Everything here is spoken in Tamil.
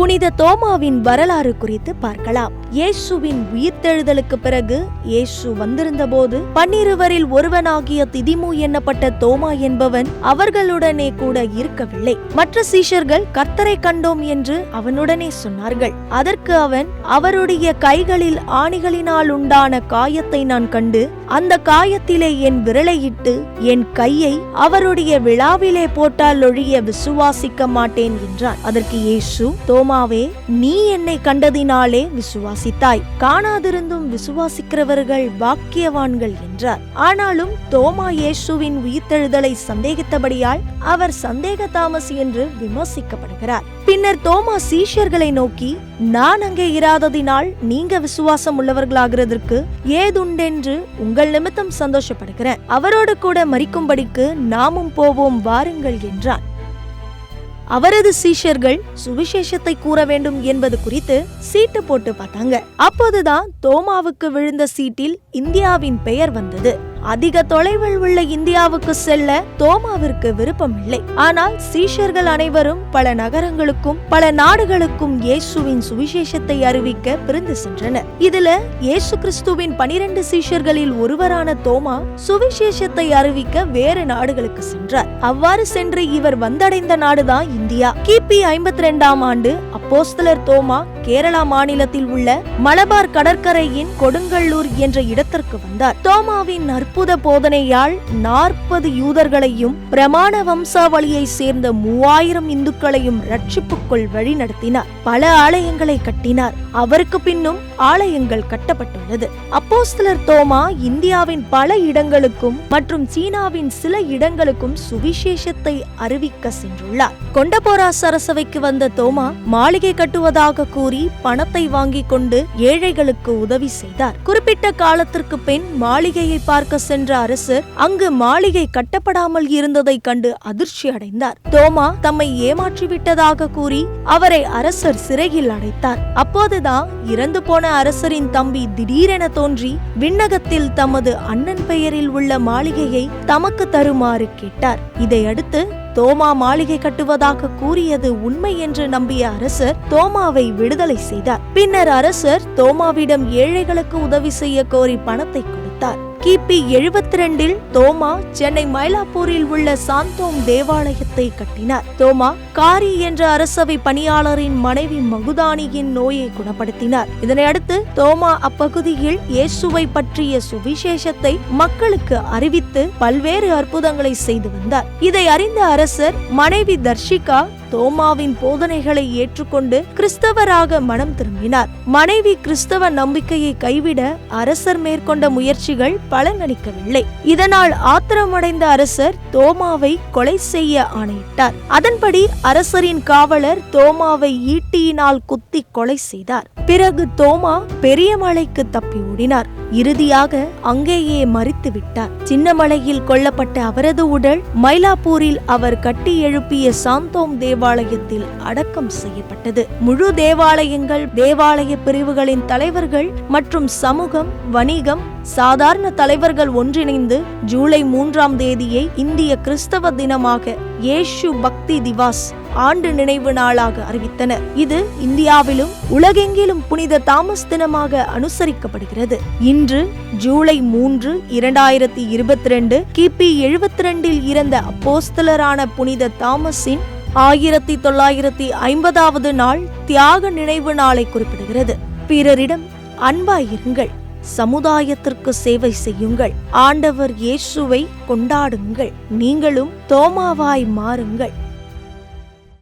புனித தோமாவின் வரலாறு குறித்து பார்க்கலாம். இயேசுவின் உயிர்த்தெழுதலுக்கு பிறகு இயேசு வந்திருந்தபோது பன்னிருவரில் ஒருவனாகிய திதிமு எண்ணப்பட்ட தோமா என்பவன் அவர்களுடனே கூட இருக்கவில்லை. மற்ற சீஷர்கள் கர்த்தரை கண்டோம் என்று அவனுடனே சொன்னார்கள். அதற்கு அவன் அவருடைய கைகளில் ஆணிகளினால் உண்டான காயத்தை நான் கண்டு அந்த காயத்திலே என் விரலையிட்டு என் கையை அவருடைய விழாவிலே போட்டால் ஒழிய விசுவாசிக்க மாட்டேன் என்றான். அதற்கு இயேசு தோமாவே நீ என்னை கண்டதினாலே விசுவாசித்தாய். காணாதிருந்தும் விசுவாசிக்கிறவர்கள் பாக்கியவான்கள் என்றார். ஆனாலும் தோமா இயேசுவின் உயிர்த்தெழுதலை சந்தேகித்தபடியால் அவர் சந்தேக தாமஸ் என்று விமர்சிக்கப்படுகிறார். பின்னர் தோமா சீஷர்களை நோக்கி நான் அங்கே இராததினால் நீங்க விசுவாசம் உள்ளவர்களாகிறதற்கு ஏதுண்டென்று உங்கள் நிமித்தம் சந்தோஷப்படுகிறேன். அவரோடு கூட மறிக்கும்படிக்கு நாமும் போவோம் வாருங்கள் என்றான். அவரது சீஷர்கள் சுவிசேஷத்தை கூற வேண்டும் என்பது குறித்து சீட்டு போட்டு பார்த்தாங்க. அப்போதுதான் தோமாவுக்கு விழுந்த சீட்டில் இந்தியாவின் பெயர் வந்தது. அதிக தொலைவில் உள்ள இந்தியாவுக்கு செல்ல தோமாவிற்கு விருப்பம் இல்லை ஆனால் சீஷர்கள் அனைவரும் பல நகரங்களுக்கும் பல நாடுகளுக்கும் இயேசுவின் சுவிசேஷத்தை அறிவிக்க பிரிந்து சென்றனர். இதுல இயேசு கிறிஸ்துவின் பனிரெண்டு சீஷர்களில் ஒருவரான தோமா சுவிசேஷத்தை அறிவிக்க வேறு நாடுகளுக்கு சென்றார். அவ்வாறு சென்று இவர் வந்தடைந்த நாடுதான் இந்தியா. கிபி ஐம்பத்தி ரெண்டாம் ஆண்டு அப்போஸ்தலர் தோமா கேரளா மாநிலத்தில் உள்ள மலபார் கடற்கரையின் கொடுங்கல்லூர் என்ற இடத்திற்கு வந்தார். தோமாவின் அற்புத போதனையால் நாற்பது யூதர்களையும் பிரமாண வம்சாவளியை சேர்ந்த மூவாயிரம் இந்துக்களையும் ரட்சிப்புக்குள் வழிநடத்தினார். பல ஆலயங்களை கட்டினார். அவருக்கு பின்னும் ஆலயங்கள் கட்டப்பட்டுள்ளது. அப்போஸ்தலர் தோமா இந்தியாவின் பல இடங்களுக்கும் மற்றும் சீனாவின் சில இடங்களுக்கும் சுவிசேஷத்தை அறிவிக்க சென்றுள்ளார். கொண்டபோரா சரசவைக்கு வந்த தோமா மாளிகை கட்டுவதாக கூறி பணத்தை வாங்கிக் கொண்டு ஏழைகளுக்கு உதவி செய்தார். குறிப்பிட்ட காலத்திற்கு பின் மாளிகையை பார்க்க சென்ற அரசர் அங்கு மாளிகை கட்டப்படாமல் இருந்ததை கண்டு அதிர்ச்சி அடைந்தார். தோமா தம்மை ஏமாற்றிவிட்டதாக கூறி அவரை அரசர் சிறையில் அடைத்தார். அப்போதுதான் இறந்து போன அரசரின் தம்பி திடீரென தோன்றி விண்ணகத்தில் தமது அண்ணன் பெயரில் உள்ள மாளிகையை தமக்கு தருமாறு கேட்டார். இதையடுத்து தோமா மாளிகை கட்டுவதாக கூறியது உண்மை என்று நம்பிய அரசர் தோமாவை விடுதலை செய்தார். பின்னர் அரசர் தோமாவிடம் ஏழைகளுக்கு உதவி செய்ய கோரி பணத்தை கிபி எழுபத்தி ரெண்டில் தோமா சென்னை மயிலாப்பூரில் உள்ள சாந்தோம் தேவாலயத்தை கட்டினார். தோமா காரி என்ற அரசவை பணியாளரின் மனைவி மகுதானியின் நோயை குணப்படுத்தினார். இதனையடுத்து தோமா அப்பகுதியில் இயேசுவை பற்றிய சுவிசேஷத்தை மக்களுக்கு அறிவித்து பல்வேறு அற்புதங்களை செய்து வந்தார். இதை அறிந்த அரசர் மனைவி தர்ஷிகா தோமாவின் போதனைகளை ஏற்றுக்கொண்டு கிறிஸ்தவராக மனம் திரும்பினார். மனைவி கிறிஸ்தவ நம்பிக்கையை கைவிட அரசர் மேற்கொண்ட முயற்சிகள் பலனளிக்கவில்லை. இதனால் ஆத்திரமடைந்த அரசர் தோமாவை கொலை செய்ய ஆணையிட்டார். அதன்படி அரசரின் காவலர் தோமாவை ஈட்டியினால் குத்தி கொலை செய்தார். பிறகு தோமா பெரியமலைக்கு தப்பி ஓடினார். இறுதியாக அங்கேயே மறித்து விட்டார் சின்னமலையில் கொல்லப்பட்ட அவரது உடல் மயிலாப்பூரில் அவர் கட்டி எழுப்பிய சாந்தோம் தேவாலயத்தில் அடக்கம் செய்யப்பட்டது. முழு தேவாலயங்கள் தேவாலய பிரிவுகளின் தலைவர்கள் மற்றும் சமூகம் வணிகம் சாதாரண தலைவர்கள் ஒன்றிணைந்து ஜூலை மூன்றாம் தேதியை இந்திய கிறிஸ்தவ தினமாக இயேசு பக்தி திவாஸ் ஆண்டு நினைவு நாளாக அறிவித்தனர் இது இந்தியாவிலும் உலகெங்கிலும் புனித தாமஸ் தினமாக அனுசரிக்கப்படுகிறது. இன்று ஜூலை மூன்று இரண்டாயிரத்தி இருபத்தி ரெண்டு கிபி எழுபத்தி ரெண்டில் இறந்த அப்போஸ்தலரான புனித தாமஸின் ஆயிரத்தி தொள்ளாயிரத்தி ஐம்பதாவது நாள் தியாக நினைவு நாளை குறிப்பிடுகிறது. பிறரிடம் அன்பாயிருங்கள். சமுதாயத்திற்கு சேவை செய்யுங்கள். ஆண்டவர் இயேசுவை கொண்டாடுங்கள். நீங்களும் தோமாவாய் மாறுங்கள்.